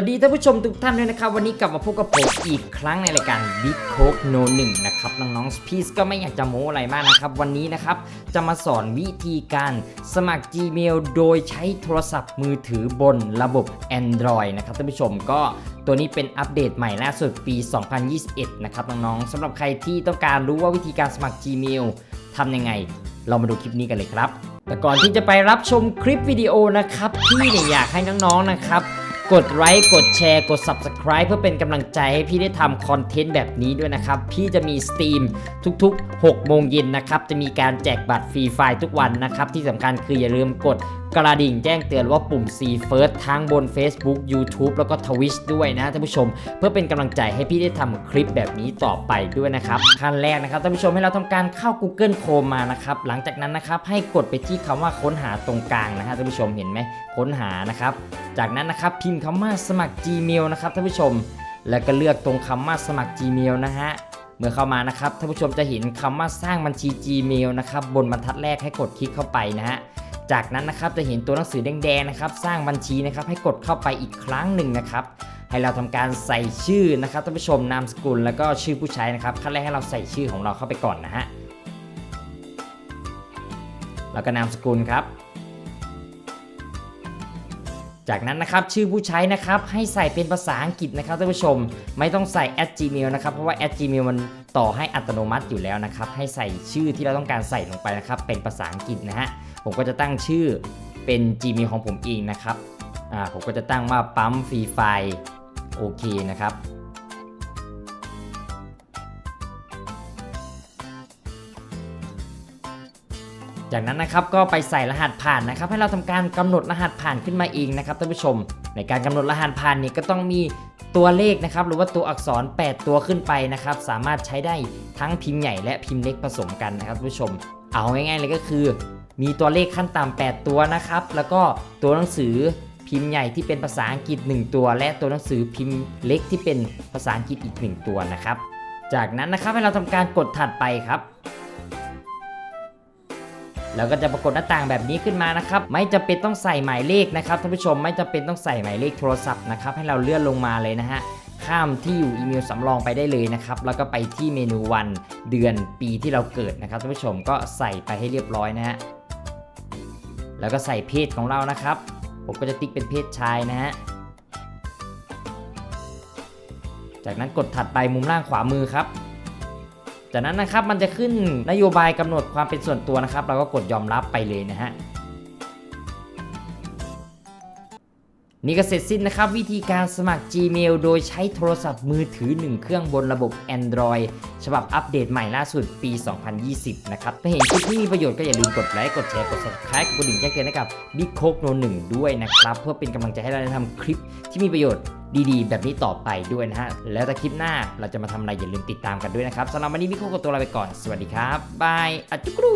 วัสดีท่านผู้ชมทุกท่านด้วยนะครับ วันนี้กลับมาพบกับผมอีกครั้งในรายการ Big Coke No 1นะครับน้องๆพีซก็ไม่อยากจะโม้อะไรมากนะครับ วันนี้นะครับจะมาสอนวิธีการสมัคร Gmail โดยใช้โทรศัพท์มือถือบนระบบ Android นะครับท่านผู้ชมก็ตัวนี้เป็นอัปเดตใหม่ล่าสุดปี 2021 นะครับน้องๆสำหรับใครที่ต้องการรู้ว่าวิธีการสมัคร Gmail ทำยังไง เรามาดูคลิปนี้กันเลยครับ แต่ก่อนที่จะไปรับชมคลิปวิดีโอนะครับพี่เนี่ยอยากให้น้องๆนะครับ กดไลค์กดแชร์กด Subscribe เพื่อเป็นกำลังใจให้พี่ได้ทำคอนเทนต์แบบนี้ด้วยนะครับ พี่จะมีสตรีมทุกๆ 6 โมงเย็นนะครับ จะมีการแจกบัตรฟรีไฟล์ทุกวันนะครับ ที่สำคัญคืออย่าลืมกดกระดิ่งแจ้งเตือนว่าปุ่ม C First ทั้งบน Facebook YouTube แล้วก็ Twitch ด้วยนะท่านผู้ชม เพื่อเป็นกำลังใจให้พี่ได้ทำคลิปแบบนี้ต่อไปด้วยนะครับขั้นแรกนะครับท่านผู้ชมให้เราทำการเข้า Google Chrome มานะครับหลังจากนั้นนะครับให้กดไปที่คำว่าค้นหาตรงกลางนะฮะท่านผู้ชมเห็นไหมค้นหานะครับจากนั้นนะครับพิมพ์คำว่าสมัคร Gmail นะครับท่านผู้ชม แล้วก็เลือกตรงคำว่าสมัคร Gmail นะฮะเมื่อเข้ามานะครับท่านผู้ชมจะเห็นคำว่าสร้างบัญชี Gmail นะครับบนบรรทัดแรกให้กดคลิกเข้าไปนะฮะ จากนั้นนะครับจะเห็นตัวหนังสือแดงๆนะครับสร้างบัญชีนะครับให้กดเข้าไปอีกครั้งหนึ่งนะครับให้เราทำการใส่ชื่อนะครับท่านผู้ชมนามสกุล แล้วก็ชื่อผู้ใช้นะครับขั้นแรกให้เราใส่ชื่อของเราเข้าไปก่อนนะฮะแล้วก็นามสกุลครับ จากนั้นนะครับชื่อผู้ใช้นะครับให้ใส่เป็นภาษาอังกฤษนะครับท่านผู้ชม ไม่ต้องใส่ at gmail นะครับเพราะว่า at gmail มันต่อให้อัตโนมัติอยู่แล้วนะครับให้ใส่ชื่อที่เราต้องการใส่ลงไปนะครับเป็นภาษาอังกฤษนะฮะ ผมก็จะตั้งชื่อเป็น gmail ของผมเองนะครับอ่าผมก็จะตั้งว่าปั๊มฟรีไฟโอเคนะครับจากนั้นนะครับก็ไปใส่รหัสผ่านนะครับ ให้เราทำการกำหนดรหัสผ่านขึ้นมาเองนะครับท่านผู้ชม ในการกำหนดรหัสผ่านเนี่ยก็ต้องมีตัวเลขนะครับ หรือว่าตัวอักษร 8 ตัวขึ้นไปนะครับ สามารถใช้ได้ทั้งพิมพ์ใหญ่และพิมพ์เล็กผสมกันนะครับท่านผู้ชม เอาง่ายๆเลยก็คือ มีตัวเลขขั้นต่ำ8ตัวนะครับ แล้วก็ตัวหนังสือพิมพ์ใหญ่ที่เป็นภาษาอังกฤษ 1 ตัว และตัวหนังสือพิมพ์เล็กที่เป็นภาษาอังกฤษอีก 1 ตัวนะครับ จากนั้นนะครับให้เราทำการกดถัดไปครับแล้วก็จะปรากฏหน้าต่างแบบนี้ขึ้นมานะครับ ไม่จำเป็นต้องใส่หมายเลขนะครับท่านผู้ชมไม่จำเป็นต้องใส่หมายเลขโทรศัพท์นะครับให้เราเลื่อนลงมาเลยนะฮะข้ามที่อยู่อีเมลสำรองไปได้เลยนะครับแล้วก็ไปที่เมนูวันเดือนปีที่เราเกิดนะครับท่านผู้ชมก็ใส่ไปให้เรียบร้อยนะฮะ แล้วก็ใส่เพศของเรานะครับ ผมก็จะติ๊กเป็นเพศชายนะฮะ จากนั้นกดถัดไปมุมล่างขวามือครับ จากนั้นนะครับมันจะขึ้นนโยบายกำหนดความเป็นส่วนตัวนะครับ เราก็กดยอมรับไปเลยนะฮะ นี่ก็เสร็จสิ้นนะครับ วิธีการสมัคร Gmail โดยใช้โทรศัพท์มือถือ 1 เครื่องบนระบบ Android ฉบับอัปเดตใหม่ล่าสุดปี 2020 นะครับ ถ้าเห็นคลิปที่มีประโยชน์ก็อย่าลืมกดไลค์ กดแชร์ กด subscribe กดกระดิ่งแจ้งเตือนให้กับ Big Coke No 1ด้วยนะครับ เพื่อเป็นกำลังใจให้เราได้ทำคลิปที่มีประโยชน์ดีๆ แบบนี้ต่อไปด้วยนะฮะ แล้วถ้าคลิปหน้าเราจะมาทำอะไรอย่าลืมติดตามกันด้วยนะครับสำหรับวันนี้ Big Coke กับตัวลาไปก่อน สวัสดีครับบายอะจุกรู